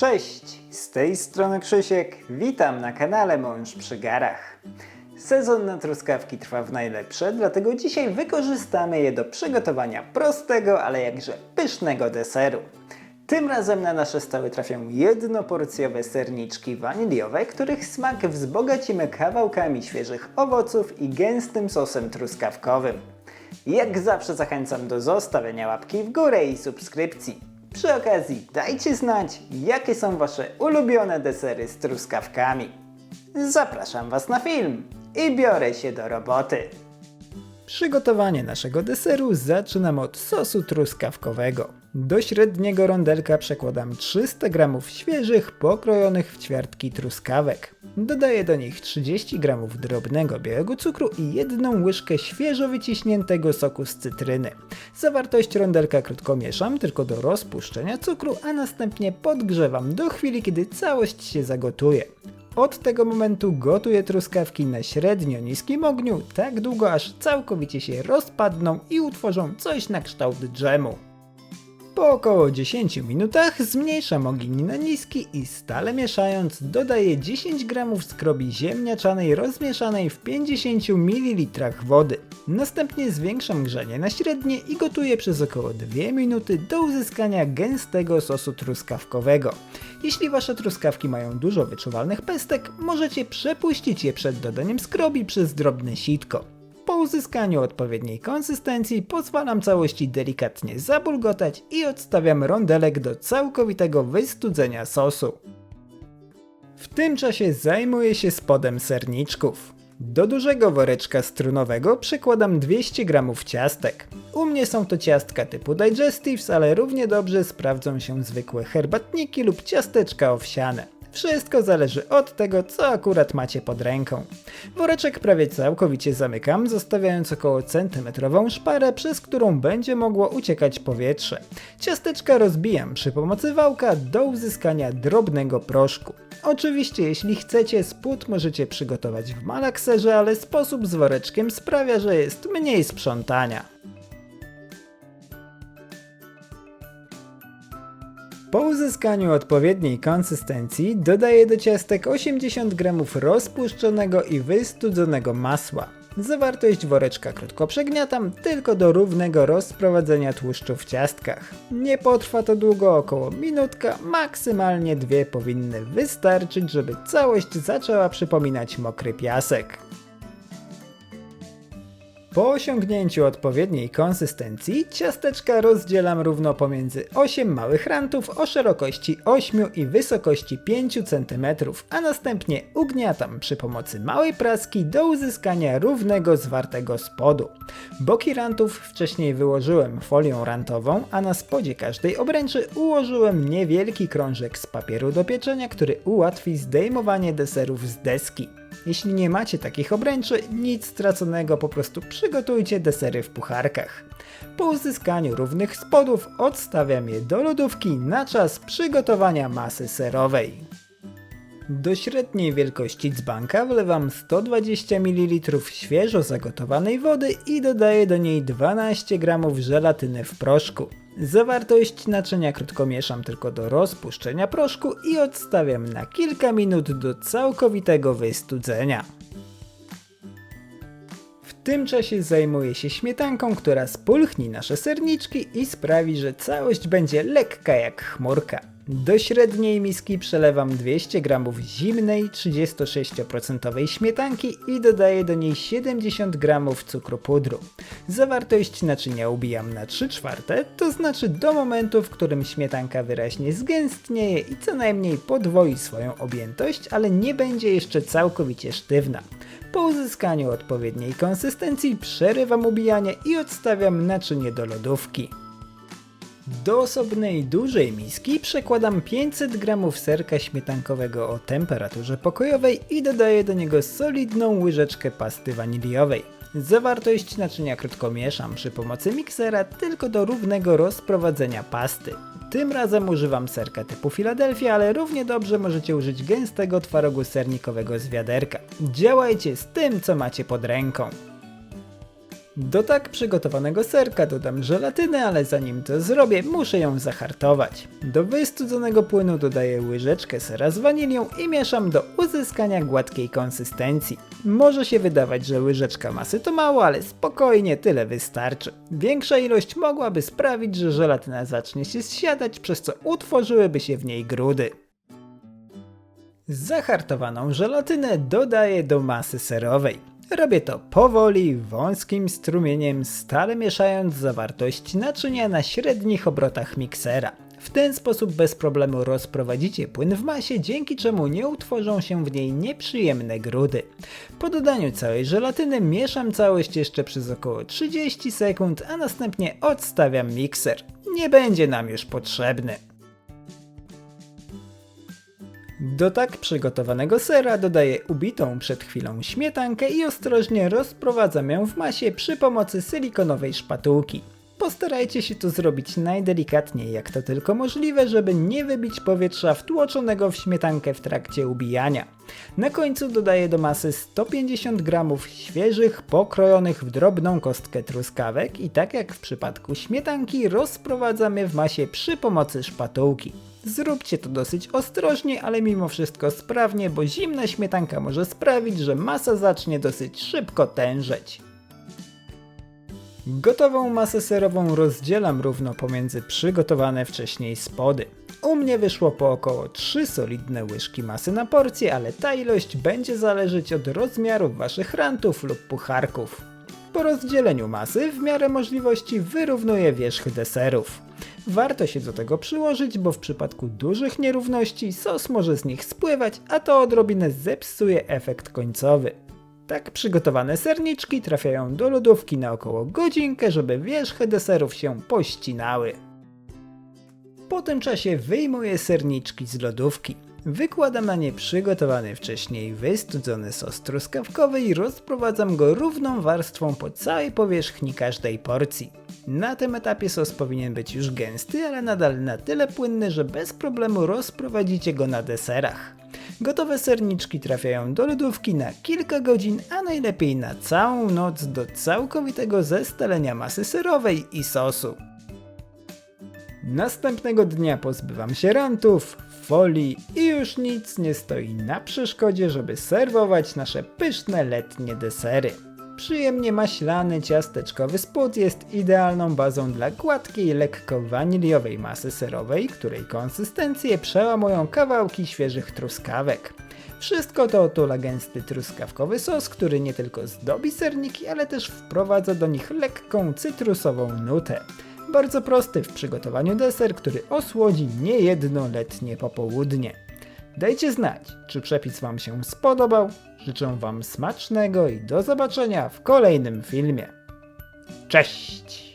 Cześć, z tej strony Krzysiek, witam na kanale Mąż przy garach. Sezon na truskawki trwa w najlepsze, dlatego dzisiaj wykorzystamy je do przygotowania prostego, ale jakże pysznego deseru. Tym razem na nasze stoły trafią jednoporcjowe serniczki waniliowe, których smak wzbogacimy kawałkami świeżych owoców i gęstym sosem truskawkowym. Jak zawsze zachęcam do zostawienia łapki w górę i subskrypcji. Przy okazji dajcie znać, jakie są Wasze ulubione desery z truskawkami. Zapraszam Was na film i biorę się do roboty. Przygotowanie naszego deseru zaczynam od sosu truskawkowego. Do średniego rondelka przekładam 300 g świeżych, pokrojonych w ćwiartki truskawek. Dodaję do nich 30 g drobnego białego cukru i jedną łyżkę świeżo wyciśniętego soku z cytryny. Zawartość rondelka krótko mieszam, tylko do rozpuszczenia cukru, a następnie podgrzewam do chwili, kiedy całość się zagotuje. Od tego momentu gotuję truskawki na średnio niskim ogniu, tak długo aż całkowicie się rozpadną i utworzą coś na kształt dżemu. Po około 10 minutach zmniejszam ogień na niski i stale mieszając dodaję 10 g skrobi ziemniaczanej rozmieszanej w 50 ml wody. Następnie zwiększam grzanie na średnie i gotuję przez około 2 minuty do uzyskania gęstego sosu truskawkowego. Jeśli wasze truskawki mają dużo wyczuwalnych pestek, możecie przepuścić je przed dodaniem skrobi przez drobne sitko. Uzyskaniu odpowiedniej konsystencji pozwalam całości delikatnie zabulgotać i odstawiam rondelek do całkowitego wystudzenia sosu. W tym czasie zajmuję się spodem serniczków. Do dużego woreczka strunowego przykładam 200 g ciastek. U mnie są to ciastka typu digestives, ale równie dobrze sprawdzą się zwykłe herbatniki lub ciasteczka owsiane. Wszystko zależy od tego, co akurat macie pod ręką. Woreczek prawie całkowicie zamykam, zostawiając około centymetrową szparę, przez którą będzie mogło uciekać powietrze. Ciasteczka rozbijam przy pomocy wałka do uzyskania drobnego proszku. Oczywiście, jeśli chcecie, spód możecie przygotować w malakserze, ale sposób z woreczkiem sprawia, że jest mniej sprzątania. Po uzyskaniu odpowiedniej konsystencji dodaję do ciastek 80 g rozpuszczonego i wystudzonego masła. Zawartość woreczka krótko przegniatam tylko do równego rozprowadzenia tłuszczu w ciastkach. Nie potrwa to długo, około minutka, maksymalnie dwie powinny wystarczyć, żeby całość zaczęła przypominać mokry piasek. Po osiągnięciu odpowiedniej konsystencji ciasteczka rozdzielam równo pomiędzy 8 małych rantów o szerokości 8 i wysokości 5 cm, a następnie ugniatam przy pomocy małej praski do uzyskania równego zwartego spodu. Boki rantów wcześniej wyłożyłem folią rantową, a na spodzie każdej obręczy ułożyłem niewielki krążek z papieru do pieczenia, który ułatwi zdejmowanie deserów z deski. Jeśli nie macie takich obręczy, nic straconego, po prostu przygotujcie desery w pucharkach. Po uzyskaniu równych spodów odstawiam je do lodówki na czas przygotowania masy serowej. Do średniej wielkości dzbanka wlewam 120 ml świeżo zagotowanej wody i dodaję do niej 12 g żelatyny w proszku. Zawartość naczynia krótko mieszam tylko do rozpuszczenia proszku i odstawiam na kilka minut do całkowitego wystudzenia. W tym czasie zajmuję się śmietanką, która spulchni nasze serniczki i sprawi, że całość będzie lekka jak chmurka. Do średniej miski przelewam 200 g zimnej 36% śmietanki i dodaję do niej 70 g cukru pudru. Zawartość naczynia ubijam na 3 czwarte, to znaczy do momentu, w którym śmietanka wyraźnie zgęstnieje i co najmniej podwoi swoją objętość, ale nie będzie jeszcze całkowicie sztywna. Po uzyskaniu odpowiedniej konsystencji przerywam ubijanie i odstawiam naczynie do lodówki. Do osobnej dużej miski przekładam 500 g serka śmietankowego o temperaturze pokojowej i dodaję do niego solidną łyżeczkę pasty waniliowej. Zawartość naczynia krótko mieszam przy pomocy miksera tylko do równego rozprowadzenia pasty. Tym razem używam serka typu Philadelphia, ale równie dobrze możecie użyć gęstego twarogu sernikowego z wiaderka. Działajcie z tym co macie pod ręką. Do tak przygotowanego serka dodam żelatynę, ale zanim to zrobię, muszę ją zahartować. Do wystudzonego płynu dodaję łyżeczkę sera z wanilią i mieszam do uzyskania gładkiej konsystencji. Może się wydawać, że łyżeczka masy to mało, ale spokojnie tyle wystarczy. Większa ilość mogłaby sprawić, że żelatyna zacznie się zsiadać, przez co utworzyłyby się w niej grudy. Zahartowaną żelatynę dodaję do masy serowej. Robię to powoli, wąskim strumieniem, stale mieszając zawartość naczynia na średnich obrotach miksera. W ten sposób bez problemu rozprowadzicie płyn w masie, dzięki czemu nie utworzą się w niej nieprzyjemne grudy. Po dodaniu całej żelatyny mieszam całość jeszcze przez około 30 sekund, a następnie odstawiam mikser. Nie będzie nam już potrzebny. Do tak przygotowanego sera dodaję ubitą przed chwilą śmietankę i ostrożnie rozprowadzam ją w masie przy pomocy silikonowej szpatułki. Postarajcie się to zrobić najdelikatniej jak to tylko możliwe, żeby nie wybić powietrza wtłoczonego w śmietankę w trakcie ubijania. Na końcu dodaję do masy 150 g świeżych, pokrojonych w drobną kostkę truskawek i tak jak w przypadku śmietanki rozprowadzam je w masie przy pomocy szpatułki. Zróbcie to dosyć ostrożnie, ale mimo wszystko sprawnie, bo zimna śmietanka może sprawić, że masa zacznie dosyć szybko tężeć. Gotową masę serową rozdzielam równo pomiędzy przygotowane wcześniej spody. U mnie wyszło po około 3 solidne łyżki masy na porcję, ale ta ilość będzie zależeć od rozmiarów waszych rantów lub pucharków. Po rozdzieleniu masy w miarę możliwości wyrównuję wierzch deserów. Warto się do tego przyłożyć, bo w przypadku dużych nierówności sos może z nich spływać, a to odrobinę zepsuje efekt końcowy. Tak przygotowane serniczki trafiają do lodówki na około godzinkę, żeby wierzchy deserów się pościnały. Po tym czasie wyjmuję serniczki z lodówki. Wykładam na nie przygotowany wcześniej wystudzony sos truskawkowy i rozprowadzam go równą warstwą po całej powierzchni każdej porcji. Na tym etapie sos powinien być już gęsty, ale nadal na tyle płynny, że bez problemu rozprowadzicie go na deserach. Gotowe serniczki trafiają do lodówki na kilka godzin, a najlepiej na całą noc do całkowitego zestalenia masy serowej i sosu. Następnego dnia pozbywam się rantów, folii i już nic nie stoi na przeszkodzie, żeby serwować nasze pyszne letnie desery. Przyjemnie maślany ciasteczkowy spód jest idealną bazą dla gładkiej, lekko waniliowej masy serowej, której konsystencję przełamują kawałki świeżych truskawek. Wszystko to otula gęsty truskawkowy sos, który nie tylko zdobi serniki, ale też wprowadza do nich lekką cytrusową nutę. Bardzo prosty w przygotowaniu deser, który osłodzi niejedno letnie popołudnie. Dajcie znać, czy przepis Wam się spodobał. Życzę Wam smacznego i do zobaczenia w kolejnym filmie. Cześć!